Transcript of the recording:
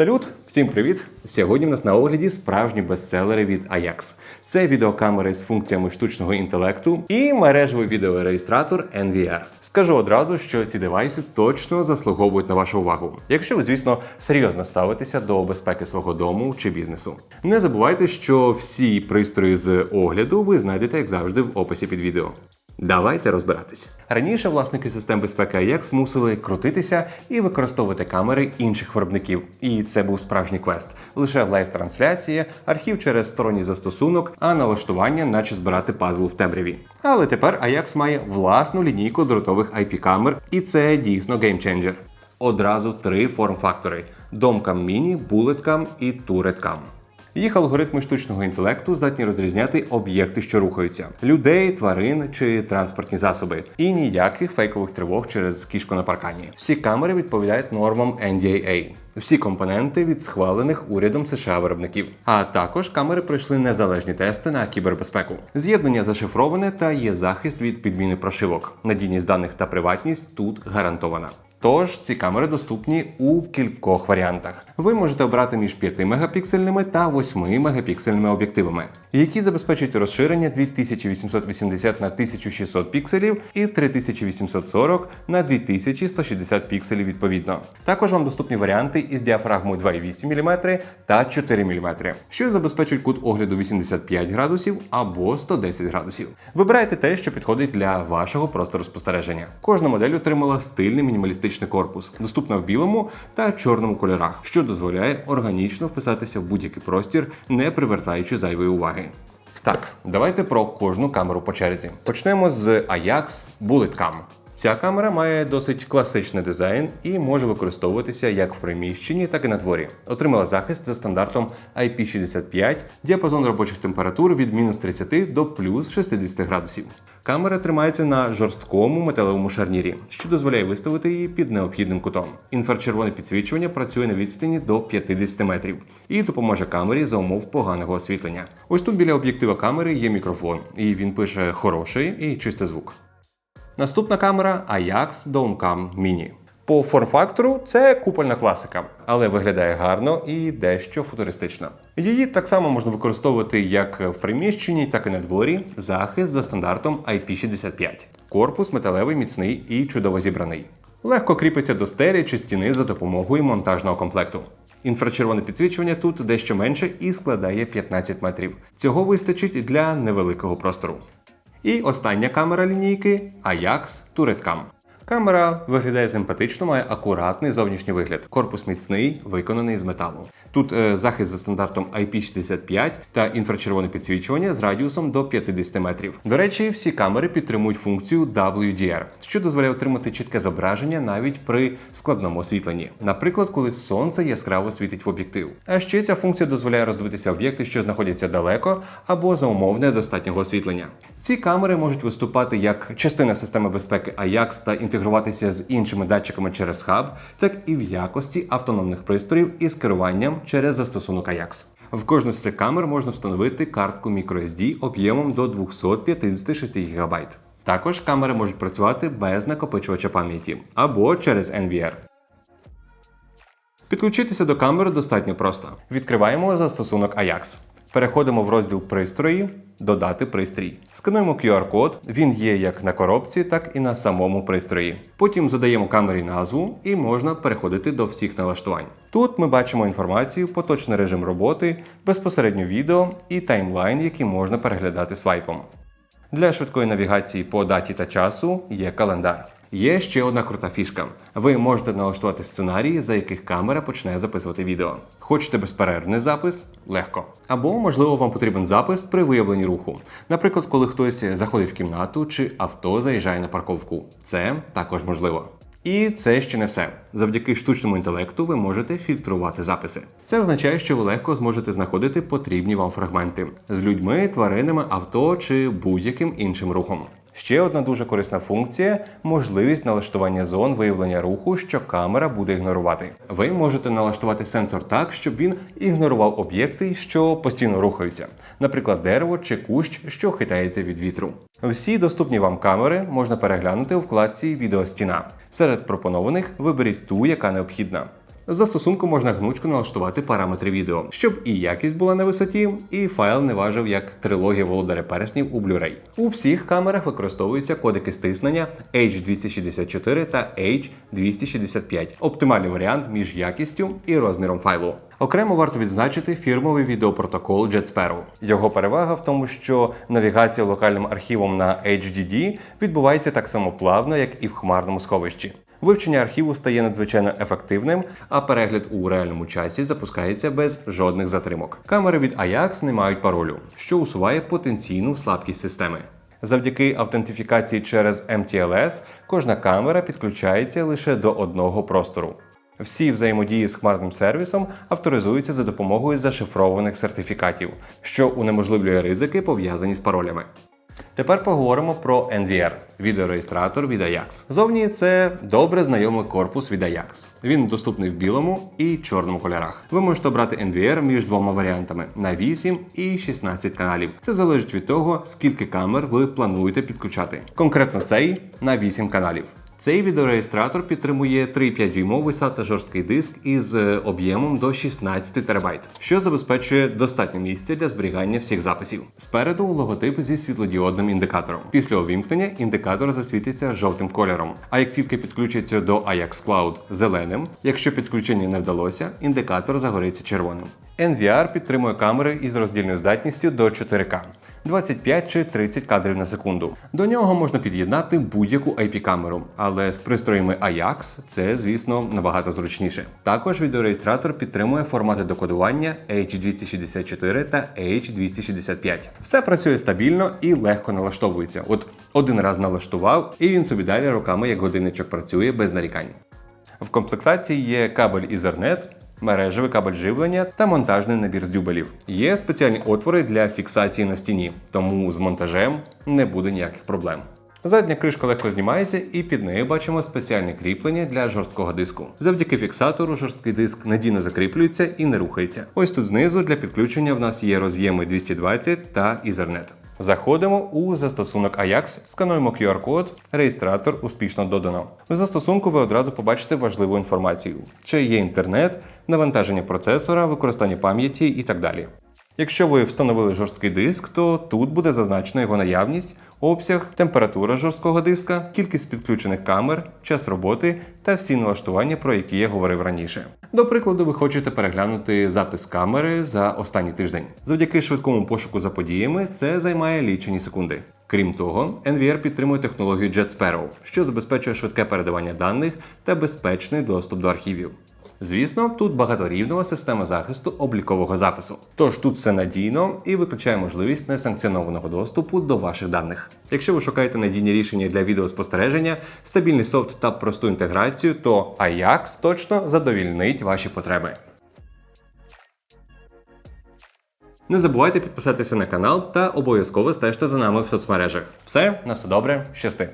Салют, всім привіт! Сьогодні в нас на огляді справжні бестселери від Ajax. Це відеокамери з функціями штучного інтелекту і мережевий відеореєстратор NVR. Скажу одразу, що ці девайси точно заслуговують на вашу увагу, якщо ви, звісно, серйозно ставитеся до безпеки свого дому чи бізнесу. Не забувайте, що всі пристрої з огляду ви знайдете, як завжди, в описі під відео. Давайте розбиратись. Раніше власники систем безпеки AX мусили крутитися і використовувати камери інших виробників. І це був справжній квест. Лише лайв-трансляція, архів через сторонній застосунок, а налаштування, наче збирати пазл в темряві. Але тепер AX має власну лінійку дротових IP-камер, і це дійсно геймченджер. Одразу три форм-фактори: Domcam Mini, BulletCam і TurretCam. Їх алгоритми штучного інтелекту здатні розрізняти об'єкти, що рухаються: людей, тварин чи транспортні засоби. І ніяких фейкових тривог через кішку на паркані. Всі камери відповідають нормам NDAA. Всі компоненти від схвалених урядом США виробників. А також камери пройшли незалежні тести на кібербезпеку. З'єднання зашифроване та є захист від підміни прошивок. Надійність даних та приватність тут гарантована. Тож ці камери доступні у кількох варіантах. Ви можете обрати між 5 мегапіксельними та 8 мегапіксельними об'єктивами, які забезпечують розширення 2880 на 1600 пікселів і 3840 на 2160 пікселів відповідно. Також вам доступні варіанти із діафрагмою 2,8 мм та 4 мм, що забезпечують кут огляду 85 градусів або 110 градусів. Вибирайте те, що підходить для вашого простору спостереження. Кожна модель отримала стильний мінімалістичний корпус, доступна в білому та чорному кольорах, що дозволяє органічно вписатися в будь-який простір, не привертаючи зайвої уваги. Так, давайте про кожну камеру по черзі. Почнемо з Ajax BulletCam. Ця камера має досить класичний дизайн і може використовуватися як в приміщенні, так і на дворі. Отримала захист за стандартом IP65, діапазон робочих температур від мінус 30 до плюс 60 градусів. Камера тримається на жорсткому металевому шарнірі, що дозволяє виставити її під необхідним кутом. Інфрачервоне підсвічування працює на відстані до 50 метрів і допоможе камері за умов поганого освітлення. Ось тут біля об'єктива камери є мікрофон, і він пише хороший і чистий звук. Наступна камера Ajax Domcam Mini. По форм-фактору це купольна класика, але виглядає гарно і дещо футуристично. Її так само можна використовувати як в приміщенні, так і на дворі. Захист за стандартом IP65. Корпус металевий, міцний і чудово зібраний. Легко кріпиться до стелі чи стіни за допомогою монтажного комплекту. Інфрачервоне підсвічування тут дещо менше і складає 15 метрів. Цього вистачить для невеликого простору. І остання камера лінійки Ajax TurretCam. Камера виглядає симпатично, має акуратний зовнішній вигляд. Корпус міцний, виконаний з металу. Тут е, захист за стандартом IP65 та інфрачервоне підсвічування з радіусом до 50 метрів. До речі, всі камери підтримують функцію WDR, що дозволяє отримати чітке зображення навіть при складному освітленні. Наприклад, коли сонце яскраво світить в об'єктив. А ще ця функція дозволяє роздивитися об'єкти, що знаходяться далеко або за умов недостатнього освітлення. Ці камери можуть виступати як частина системи безпеки Ajax та інтегруватися з іншими датчиками через хаб, так і в якості автономних пристроїв із керуванням через застосунок Ajax. В кожну з цих камер можна встановити картку microSD об'ємом до 256 ГБ. Також камери можуть працювати без накопичувача пам'яті або через NVR. Підключитися до камери достатньо просто. Відкриваємо застосунок Ajax. Переходимо в розділ пристрої, додати пристрій. Скануємо QR-код, він є як на коробці, так і на самому пристрої. Потім задаємо камері назву і можна переходити до всіх налаштувань. Тут ми бачимо інформацію, поточний режим роботи, безпосередньо відео і таймлайн, який можна переглядати свайпом. Для швидкої навігації по даті та часу є календар. Є ще одна крута фішка. Ви можете налаштувати сценарії, за яких камера почне записувати відео. Хочете безперервний запис? Легко. Або, можливо, вам потрібен запис при виявленні руху. Наприклад, коли хтось заходить в кімнату чи авто заїжджає на парковку. Це також можливо. І це ще не все. Завдяки штучному інтелекту ви можете фільтрувати записи. Це означає, що ви легко зможете знаходити потрібні вам фрагменти з людьми, тваринами, авто чи будь-яким іншим рухом. Ще одна дуже корисна функція можливість налаштування зон виявлення руху, що камера буде ігнорувати. Ви можете налаштувати сенсор так, щоб він ігнорував об'єкти, що постійно рухаються, наприклад, дерево чи кущ, що хитається від вітру. Всі доступні вам камери можна переглянути у вкладці Відеостіна. Серед пропонованих виберіть ту, яка необхідна. Застосунку можна гнучко налаштувати параметри відео, щоб і якість була на висоті, і файл не важив як трилогія володаря переснів у Blu-ray. У всіх камерах використовуються кодеки стиснення H264 та H265. Оптимальний варіант між якістю і розміром файлу. Окремо варто відзначити фірмовий відеопротокол Jet Sparrow. Його перевага в тому, що навігація локальним архівом на HDD відбувається так само плавно, як і в хмарному сховищі. Вивчення архіву стає надзвичайно ефективним, а перегляд у реальному часі запускається без жодних затримок. Камери від Ajax не мають паролю, що усуває потенційну слабкість системи. Завдяки автентифікації через MTLS кожна камера підключається лише до одного простору. Всі взаємодії з хмарним сервісом авторизуються за допомогою зашифрованих сертифікатів, що унеможливлює ризики, пов'язані з паролями. Тепер поговоримо про NVR – відеореєстратор від Ajax. Зовні це добре знайомий корпус від Ajax. Він доступний в білому і чорному кольорах. Ви можете обрати NVR між двома варіантами на 8 і 16 каналів. Це залежить від того, скільки камер ви плануєте підключати. Конкретно цей на 8 каналів. Цей відеореєстратор підтримує 3,5 дюймовий SATA жорсткий диск із е, об'ємом до 16 ТБ, що забезпечує достатньо місця для зберігання всіх записів. Спереду логотип зі світлодіодним індикатором. Після увімкнення індикатор засвітиться жовтим кольором. А як тільки підключиться до Ajax Cloud зеленим, якщо підключення не вдалося, індикатор загориться червоним. NVR підтримує камери із роздільною здатністю до 4К. 25 чи 30 кадрів на секунду. До нього можна під'єднати будь-яку IP-камеру, але з пристроями Ajax це, звісно, набагато зручніше. Також відеореєстратор підтримує формати декодування H264 та H265. Все працює стабільно і легко налаштовується. От один раз налаштував, і він собі далі роками як годинничок працює без нарікань. В комплектації є кабель Ethernet, мережевий кабель живлення та монтажний набір з дюбелів. Є спеціальні отвори для фіксації на стіні, тому з монтажем не буде ніяких проблем. Задня кришка легко знімається, і під нею бачимо спеціальне кріплення для жорсткого диску. Завдяки фіксатору жорсткий диск надійно закріплюється і не рухається. Ось тут знизу для підключення в нас є роз'єми 220 та Ethernet. Заходимо у застосунок Ajax, скануємо QR-код, реєстратор успішно додано. В застосунку ви одразу побачите важливу інформацію: чи є інтернет, навантаження процесора, використання пам'яті і так далі. Якщо ви встановили жорсткий диск, то тут буде зазначена його наявність, обсяг, температура жорсткого диска, кількість підключених камер, час роботи та всі налаштування, про які я говорив раніше. До прикладу, ви хочете переглянути запис камери за останній тиждень. Завдяки швидкому пошуку за подіями це займає лічені секунди. Крім того, NVR підтримує технологію Jet Sparrow, що забезпечує швидке передавання даних та безпечний доступ до архівів. Звісно, тут багаторівнева система захисту облікового запису. Тож тут все надійно і виключає можливість несанкціонованого доступу до ваших даних. Якщо ви шукаєте надійні рішення для відеоспостереження, стабільний софт та просту інтеграцію, то Ajax точно задовільнить ваші потреби. Не забувайте підписатися на канал та обов'язково стежте за нами в соцмережах. Все, на все добре, щасти!